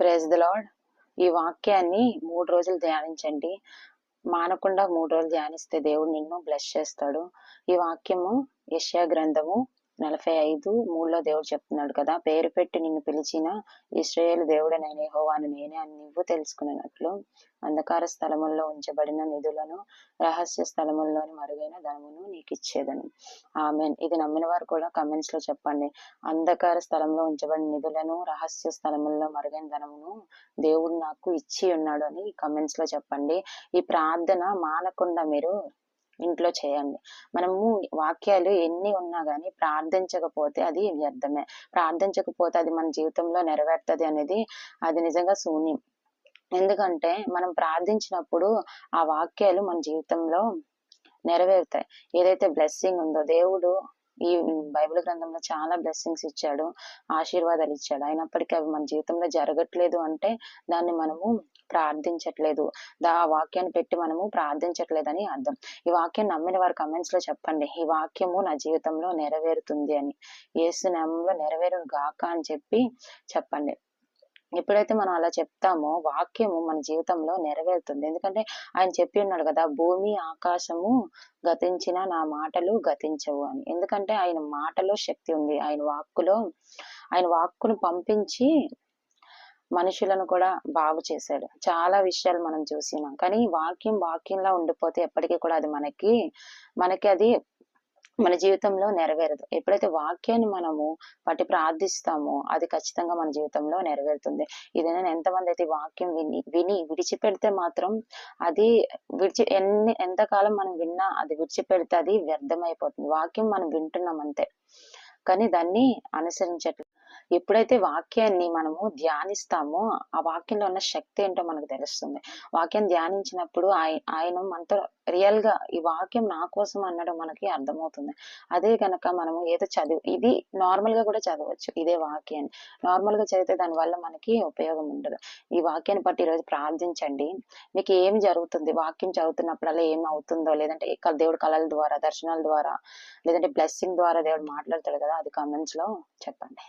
Praise the lord ఈ వాక్యాన్ని మూడు రోజులు ధ్యానించండి. మానకుండా మూడు రోజులు ధ్యానిస్తే దేవుడు నిన్ను బ్లెస్ చేస్తాడు. ఈ వాక్యము యష్యా గ్రంథము నలభై ఐదు మూడులో దేవుడు చెప్తున్నాడు కదా పేరు పెట్టి నిన్ను పిలిచిన ఇస్రాయేల్ దేవుడు నేను యెహోవాను నేనే అని నువ్వు తెలుసుకున్నట్లు. అంధకార స్థలముల్లో ఉంచబడిన నిధులను రహస్య స్థలముల్లోని మరుగైన ధనమును నీకు ఇచ్చేదను ఆమెన్. ఇది నమ్మిన వారు కూడా కమెంట్స్లో చెప్పండి. అంధకార స్థలంలో ఉంచబడిన నిధులను రహస్య స్థలముల్లో మరుగైన ధనమును దేవుడు నాకు ఇచ్చి ఉన్నాడు అని కమెంట్స్లో చెప్పండి. ఈ ప్రార్థన మానకుండా మీరు ఇంట్లో చేయండి. మనము వాక్యాలు ఎన్ని ఉన్నా కానీ ప్రార్థించకపోతే అది వ్యర్థమే. ప్రార్థించకపోతే అది మన జీవితంలో నెరవేరుతుంది అనేది అది నిజంగా శూన్యం. ఎందుకంటే మనం ప్రార్థించినప్పుడు ఆ వాక్యాలు మన జీవితంలో నెరవేరుతాయి. ఏదైతే బ్లెస్సింగ్ ఉందో దేవుడు ఈ బైబిల్ గ్రంథంలో చాలా బ్లెస్సింగ్స్ ఇచ్చాడు ఆశీర్వాదాలు ఇచ్చాడు. అయినప్పటికీ అవి మన జీవితంలో జరగట్లేదు అంటే దాన్ని మనము ప్రార్థించట్లేదు. దా వాక్యాన్ని పెట్టి మనము ప్రార్థించట్లేదని అర్థం. ఈ వాక్యం నమ్మిన వారి కమెంట్స్లో చెప్పండి. ఈ వాక్యము నా జీవితంలో నెరవేరుతుంది అని. ఏసు నామంలో నెరవేరు గాక అని చెప్పి చెప్పండి. ఎప్పుడైతే మనం అలా చెప్తామో వాక్యము మన జీవితంలో నెరవేరుతుంది. ఎందుకంటే ఆయన చెప్పి ఉన్నాడు కదా భూమి ఆకాశము గతించిన నా మాటలు గతించవు అని. ఎందుకంటే ఆయన మాటలో శక్తి ఉంది. ఆయన వాక్కులో ఆయన వాక్కును పంపించి మనుషులను కూడా బాగు చేశాడు. చాలా విషయాలు మనం చూసినాం. కానీ వాక్యం వాక్యంలా ఉండిపోతే ఎప్పటికీ కూడా అది మనకి మనకి అది మన జీవితంలో నెరవేరదు. ఎప్పుడైతే వాక్యాన్ని మనము పట్టి ప్రార్థిస్తామో అది ఖచ్చితంగా మన జీవితంలో నెరవేరుతుంది. ఇదేనా ఎంతమంది అయితే వాక్యం విని విని విడిచిపెడితే మాత్రం అది విడిచి ఎన్ని ఎంతకాలం మనం విన్నా అది విడిచిపెడితే అది వ్యర్థమైపోతుంది. వాక్యం మనం వింటున్నాం అంతే. కానీ దాన్ని అనుసరించట్లేదు ఎప్పుడైతే వాక్యాన్ని మనము ధ్యానిస్తామో ఆ వాక్యంలో ఉన్న శక్తి ఏంటో మనకు తెలుస్తుంది. వాక్యం ధ్యానించినప్పుడు ఆయన మనతో రియల్గా ఈ వాక్యం నా కోసం అన్నడం మనకి అర్థమవుతుంది. అదే గనక మనము ఏదో చదివి ఇది నార్మల్గా కూడా చదవచ్చు ఇదే వాక్యాన్ని. నార్మల్గా చదివితే దాని వల్ల మనకి ఉపయోగం ఉండదు. ఈ వాక్యాన్ని బట్టి ఈరోజు ప్రార్థించండి. మీకు ఏం జరుగుతుంది? వాక్యం చదువుతున్నప్పుడల్లా ఏం అవుతుందో లేదంటే దేవుడు కళల ద్వారా దర్శనాల ద్వారా లేదంటే బ్లెస్సింగ్ ద్వారా దేవుడు మాట్లాడతాడు కదా అది కామెంట్స్లో చెప్పండి.